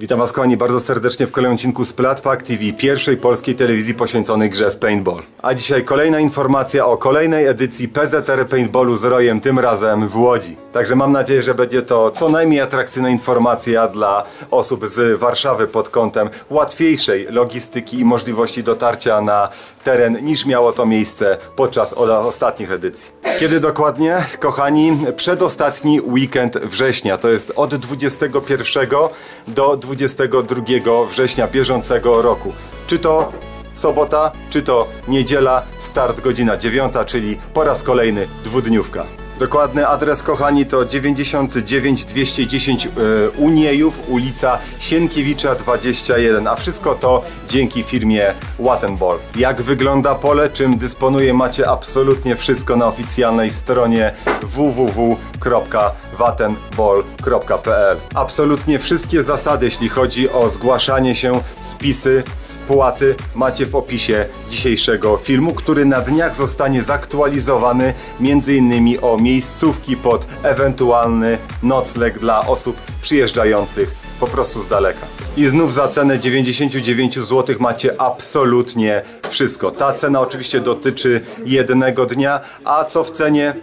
Witam Was kochani bardzo serdecznie w kolejnym odcinku z Platpak TV, pierwszej polskiej telewizji poświęconej grze w paintball. A dzisiaj kolejna informacja o kolejnej edycji PZR Paintballu z Rojem, tym razem w Łodzi. Także mam nadzieję, że będzie to co najmniej atrakcyjna informacja dla osób z Warszawy pod kątem łatwiejszej logistyki i możliwości dotarcia na teren niż miało to miejsce podczas ostatnich edycji. Kiedy dokładnie, kochani? Przedostatni weekend września, to jest od 21 do 22 września bieżącego roku. Czy to sobota, czy to niedziela, start godzina 9, czyli po raz kolejny dwudniówka. Dokładny adres, kochani, to 99 210 e, Uniejów, ulica Sienkiewicza 21, a wszystko to dzięki firmie Wattenball. Jak wygląda pole, czym dysponuje, macie absolutnie wszystko na oficjalnej stronie www.wattenball.pl. Absolutnie wszystkie zasady, jeśli chodzi o zgłaszanie się, wpisy, wpłaty macie w opisie dzisiejszego filmu, który na dniach zostanie zaktualizowany m.in. o miejscówki pod ewentualny nocleg dla osób przyjeżdżających po prostu z daleka. I znów za cenę 99 zł macie absolutnie wszystko. Ta cena oczywiście dotyczy jednego dnia, a co w cenie?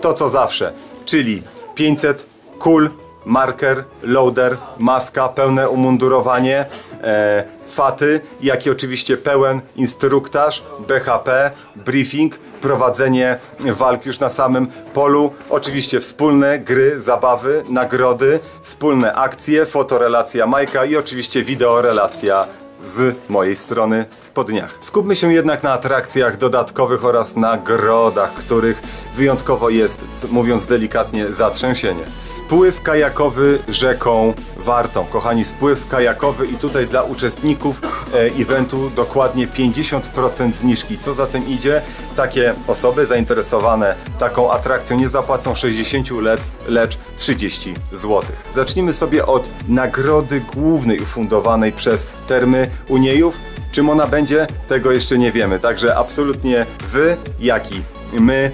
To co zawsze, czyli 500 kul, marker, loader, maska, pełne umundurowanie, e, faty, jak i oczywiście pełen instruktaż, BHP, briefing, prowadzenie walk już na samym polu, oczywiście wspólne gry, zabawy, nagrody, wspólne akcje, fotorelacja Majka i oczywiście wideorelacja z mojej strony po dniach. Skupmy się jednak na atrakcjach dodatkowych oraz nagrodach, których wyjątkowo jest, mówiąc delikatnie, zatrzęsienie. Spływ kajakowy rzeką Wartą. Kochani, spływ kajakowy i tutaj dla uczestników e, eventu dokładnie 50% zniżki. Co za tym idzie? Takie osoby zainteresowane taką atrakcją nie zapłacą 60 lec, lecz 30 zł. Zacznijmy sobie od nagrody głównej ufundowanej przez Termy Uniejów. Czym ona będzie, tego jeszcze nie wiemy. Także absolutnie wy, jak i my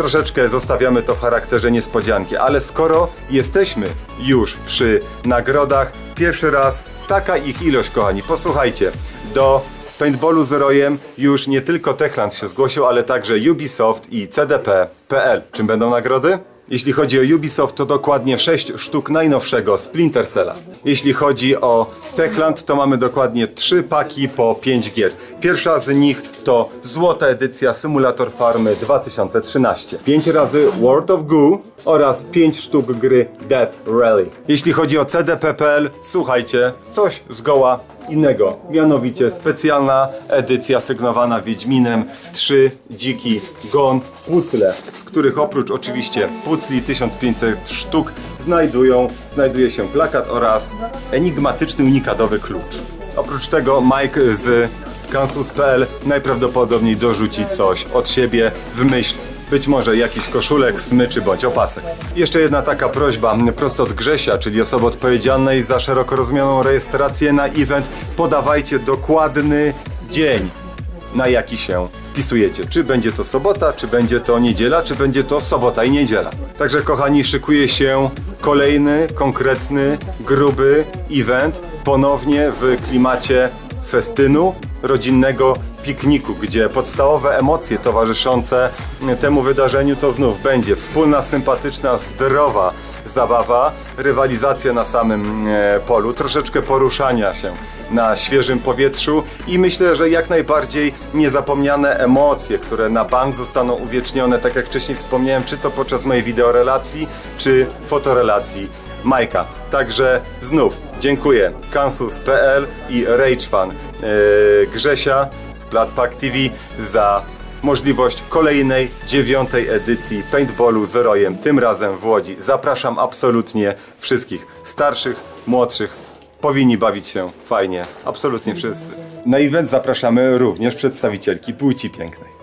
troszeczkę zostawiamy to w charakterze niespodzianki, ale skoro jesteśmy już przy nagrodach, pierwszy raz taka ich ilość, kochani. Posłuchajcie, do paintballu z rojem już nie tylko Techland się zgłosił, ale także Ubisoft i CDP.pl. Czym będą nagrody? Jeśli chodzi o Ubisoft, to dokładnie 6 sztuk najnowszego Splinter Cella. Jeśli chodzi o Techland, to mamy dokładnie 3 paki po 5 gier. Pierwsza z nich to złota edycja Simulator Farmy 2013. 5 razy World of Goo oraz 5 sztuk gry Death Rally. Jeśli chodzi o CDP.pl, słuchajcie, coś zgoła innego. Mianowicie specjalna edycja sygnowana Wiedźminem 3 Dziki Gon Pucle, w których oprócz oczywiście pucli 1500 sztuk znajdują, znajduje się plakat oraz enigmatyczny unikadowy klucz. Oprócz tego Mike z Kansus.pl najprawdopodobniej dorzuci coś od siebie w myśl być może jakiś koszulek, smyczy bądź opasek. Jeszcze jedna taka prośba, prosto od Grzesia, czyli osoby odpowiedzialnej za szeroko rozumianą rejestrację na event. Podawajcie dokładny dzień, na jaki się wpisujecie. Czy będzie to sobota, czy będzie to niedziela, czy będzie to sobota i niedziela. Także kochani, szykuje się kolejny, konkretny, gruby event, ponownie w klimacie festynu, rodzinnego pikniku, gdzie podstawowe emocje towarzyszące temu wydarzeniu to znów będzie wspólna, sympatyczna, zdrowa zabawa, rywalizacja na samym e, polu, troszeczkę poruszania się na świeżym powietrzu i myślę, że jak najbardziej niezapomniane emocje, które na bank zostaną uwiecznione, tak jak wcześniej wspomniałem, czy to podczas mojej wideorelacji, czy fotorelacji Majka. Także znów dziękuję Kansus.pl i RageFan yy, Grzesia z Platpak TV za możliwość kolejnej, dziewiątej edycji Paintballu z Rojem, tym razem w Łodzi. Zapraszam absolutnie wszystkich, starszych, młodszych, powinni bawić się fajnie, absolutnie wszyscy. Na event zapraszamy również przedstawicielki płci pięknej.